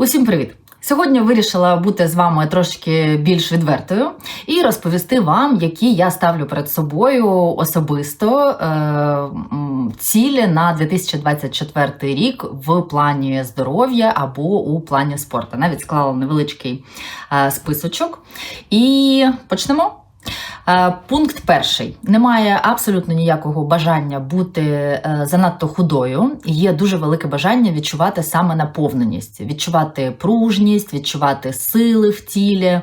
Усім привіт! Сьогодні вирішила бути з вами трошки більш відвертою і розповісти вам, які я ставлю перед собою особисто е, цілі на 2024 рік в плані здоров'я або у плані спорту. Навіть склала невеличкий е, списочок. І почнемо. Е, Пункт перший: немає абсолютно ніякого бажання бути е, занадто худою. Є дуже велике бажання відчувати саме наповненість, відчувати пружність, відчувати сили в тілі.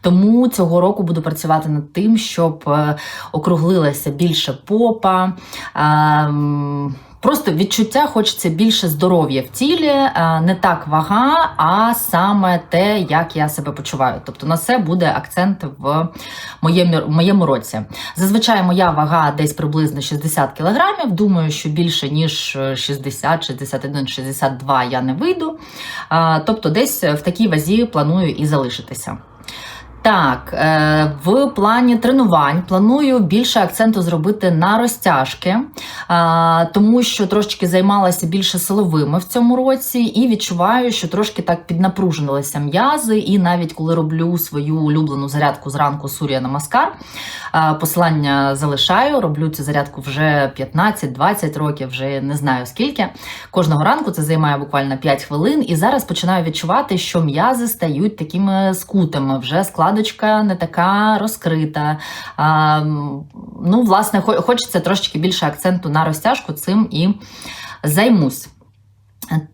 Тому цього року буду працювати над тим, щоб е, округлилася більше попа. Просто відчуття хочеться більше здоров'я в тілі, е, не так вага, а саме те, як я себе почуваю. Тобто на це буде акцент в моєму, моєму році. Зазвичай моя вага десь приблизно 60 кілограмів. Думаю, що більше ніж 60, 61, 62 я не вийду. Е, Тобто, десь в такій вазі планую і залишитися. Так, е, в плані тренувань планую більше акценту зробити на розтяжки, е, тому що трошечки займалася більше силовими в цьому році, і відчуваю, що трошки так піднапружинилися м'язи. І навіть коли роблю свою улюблену зарядку зранку Сурія Намаскар, е, посилання залишаю. Роблю цю зарядку вже 15-20 років, вже не знаю скільки. Кожного ранку це займає буквально 5 хвилин, і зараз починаю відчувати, що м'язи стають такими скутими, вже складочка не така розкрита. А, ну, власне, хочеться трошечки більше акценту на розтяжку, цим і займусь.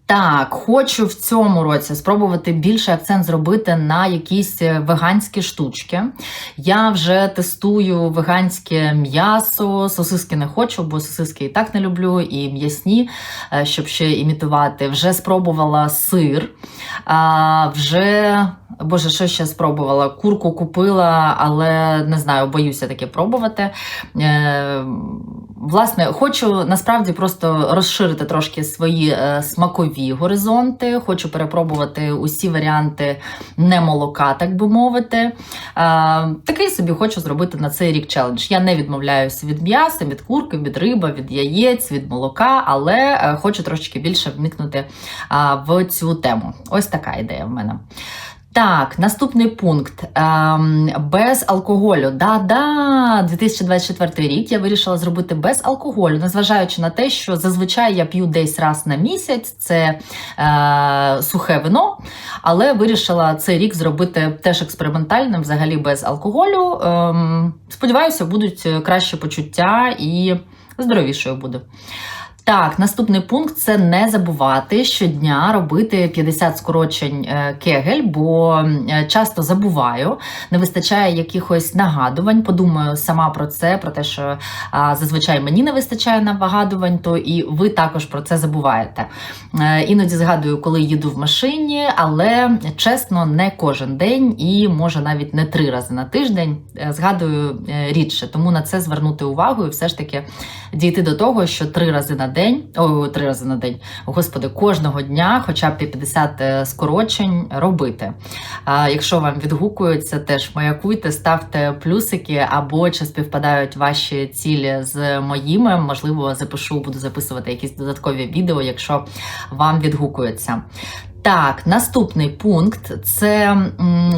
Так, хочу в цьому році спробувати більше акцент зробити на якісь веганські штучки. Я вже тестую веганське м'ясо, сосиски не хочу, бо сосиски і так не люблю, і м'ясні, е, щоб ще імітувати. Вже спробувала сир. Вже, боже, що ще спробувала? Курку купила, але не знаю, боюся таке пробувати. Е, Власне, хочу насправді просто розширити трошки свої е, смакові горизонти. Хочу перепробувати усі варіанти не молока, так би мовити. Е, такий собі хочу зробити на цей рік челендж. Я не відмовляюся від м'яса, від курки, від риби, від яєць, від молока, але е, хочу трошки більше вникнути е, в цю тему. Ось така ідея в мене. Так, наступний пункт. Ем, без алкоголю. Да-да, 2024 рік я вирішила зробити без алкоголю, незважаючи на те, що зазвичай я п'ю десь раз на місяць, це е, сухе вино, але вирішила цей рік зробити теж експериментальним, взагалі без алкоголю. Ем, сподіваюся, будуть кращі почуття і здоровішою буду. Так, наступний пункт це не забувати щодня робити 50 скорочень е, кегель, бо е, часто забуваю, не вистачає якихось нагадувань. Подумаю сама про це, про те, що зазвичай мені не вистачає нагадувань, то і ви також про це забуваєте. Е, Іноді згадую, коли їду в машині, але чесно, не кожен день і може навіть не три рази на тиждень. Згадую рідше, тому на це звернути увагу і все ж таки дійти до того, що три рази на день, о, три рази на день, господи, кожного дня, хоча б 50 е, скорочень робити. А якщо вам відгукується, теж маякуйте, ставте плюсики або чи співпадають ваші цілі з моїми. Можливо, запишу, буду записувати якісь додаткові відео, якщо вам відгукується. Так, наступний пункт це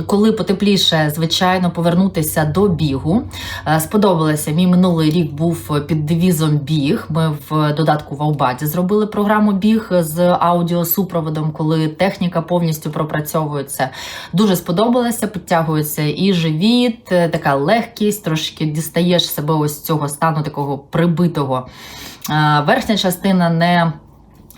коли потепліше, звичайно, повернутися до бігу. Е, Сподобалося. Мій минулий рік був під девізом біг. Ми в додатку в Аубаді зробили програму біг з аудіосупроводом, коли техніка повністю пропрацьовується. Дуже сподобалося, підтягується і живіт, е, така легкість, трошки дістаєш себе ось цього стану такого прибитого. Е, Верхня частина не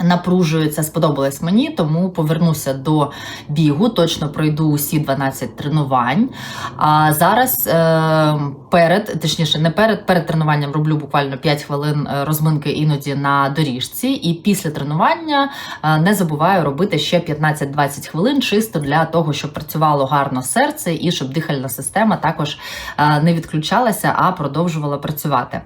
напружується, сподобалось мені, тому повернуся до бігу. Точно пройду усі 12 тренувань. А зараз е, перед, точніше, не перед, перед тренуванням роблю буквально 5 хвилин е, розминки іноді на доріжці. І після тренування е, не забуваю робити ще 15-20 хвилин, чисто для того, щоб працювало гарно серце і щоб дихальна система також не відключалася, а продовжувала працювати.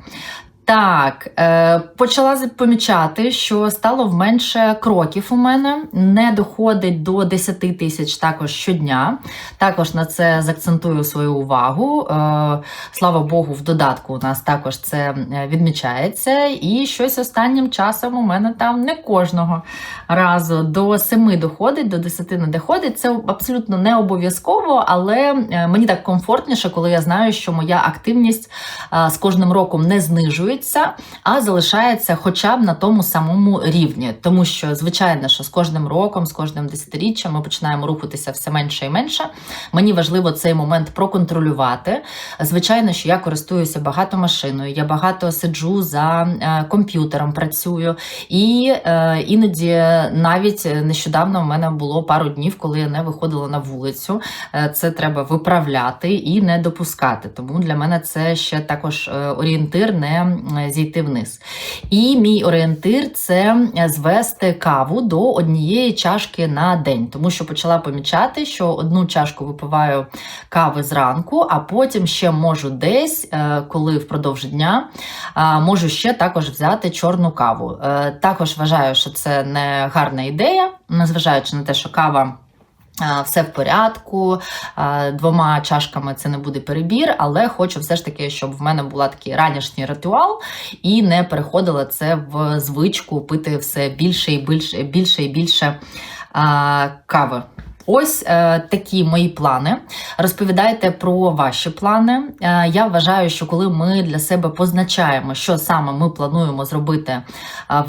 Так, е, почала помічати, що стало менше кроків у мене, не доходить до 10 тисяч також щодня. Також на це заакцентую свою увагу. Е, слава Богу, в додатку у нас також це е, відмічається. І щось останнім часом у мене там не кожного разу до 7 доходить, до 10 не доходить. Це абсолютно не обов'язково, але е, мені так комфортніше, коли я знаю, що моя активність а, з кожним роком не знижується, а залишається хоча б на тому самому рівні. Тому що, звичайно, що з кожним роком, з кожним десятиріччям ми починаємо рухатися все менше і менше. Мені важливо цей момент проконтролювати. Звичайно, що я користуюся багато машиною, я багато сиджу за е, комп'ютером, працюю. І е, іноді навіть нещодавно в мене було пару днів, коли я не виходила на вулицю. Е, Це треба виправляти і не допускати. Тому для мене це ще також орієнтир не зійти вниз. І мій орієнтир це звести каву до однієї чашки на день, тому що почала помічати, що одну чашку випиваю кави зранку, а потім ще можу десь, е, коли впродовж дня, можу ще також взяти чорну каву. Е, Також вважаю, що це не гарна ідея, незважаючи на те, що кава. Все в порядку, двома чашками це не буде перебір, але хочу все ж таки, щоб в мене була такий ранішній ритуал і не переходила це в звичку пити все більше і більше, більше і більше кави. Ось е, такі мої плани. Розповідайте про ваші плани. Е, я вважаю, що коли ми для себе позначаємо, що саме ми плануємо зробити е,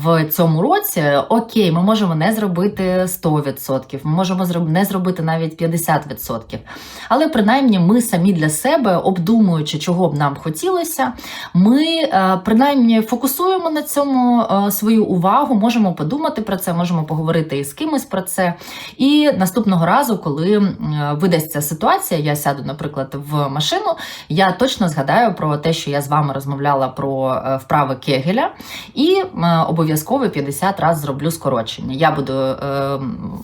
в цьому році, окей, ми можемо не зробити 100%, ми можемо не зробити навіть 50%. Але принаймні ми самі для себе, обдумуючи, чого б нам хотілося, ми е, принаймні фокусуємо на цьому е, свою увагу, можемо подумати про це, можемо поговорити із кимось про це. І наступного разу, коли м, видасться ситуація, я сяду, наприклад, в машину, я точно згадаю про те, що я з вами розмовляла про е, вправи Кегеля, і е, обов'язково 50 разів зроблю скорочення. Я буду е, м,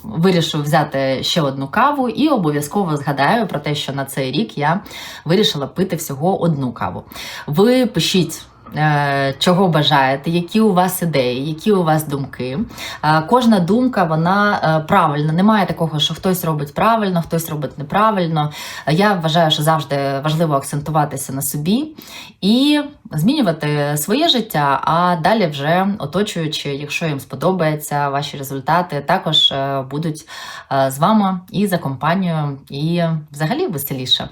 взяти ще одну каву і обов'язково згадаю про те, що на цей рік я вирішила пити всього одну каву. Ви пишіть. Е, Чого бажаєте, які у вас ідеї, які у вас думки. Е, Кожна думка вона е, правильна. Немає такого, що хтось робить правильно, хтось робить неправильно. Я вважаю, що завжди важливо акцентуватися на собі і змінювати своє життя, а далі вже оточуючи, якщо їм сподобається ваші результати, також е, будуть е, з вами і за компанією, і взагалі веселіше.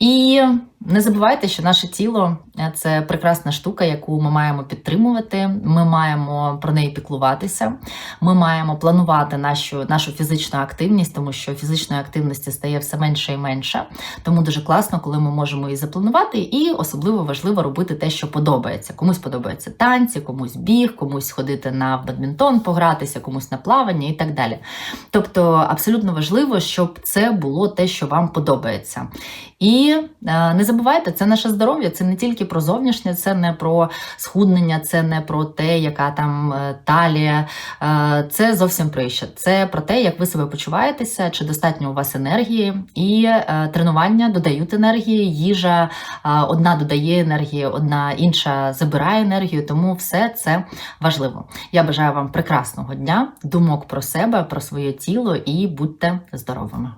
І не забувайте, що наше тіло е, це прекрасна штука, яку ми маємо підтримувати. Ми маємо про неї піклуватися. Ми маємо планувати нашу, нашу фізичну активність, тому що фізичної активності стає все менше і менше. Тому дуже класно, коли ми можемо її запланувати, і особливо важливо робити те, що подобається. Комусь подобаються танці, комусь біг, комусь ходити на бадмінтон, погратися, комусь на плавання і так далі. Тобто абсолютно важливо, щоб це було те, що вам подобається. І е, не забувайте, це наше здоров'я, це не тільки про зовнішнє, це не про схуднення, це не про те, яка там е, талія. Е, це зовсім про інше. Це про те, як ви себе почуваєтеся, чи достатньо у вас енергії, і е, тренування додають енергії, їжа е, одна додає енергії, одна інша забирає енергію. Тому все це важливо. Я бажаю вам прекрасного дня, думок про себе, про своє тіло і будьте здоровими.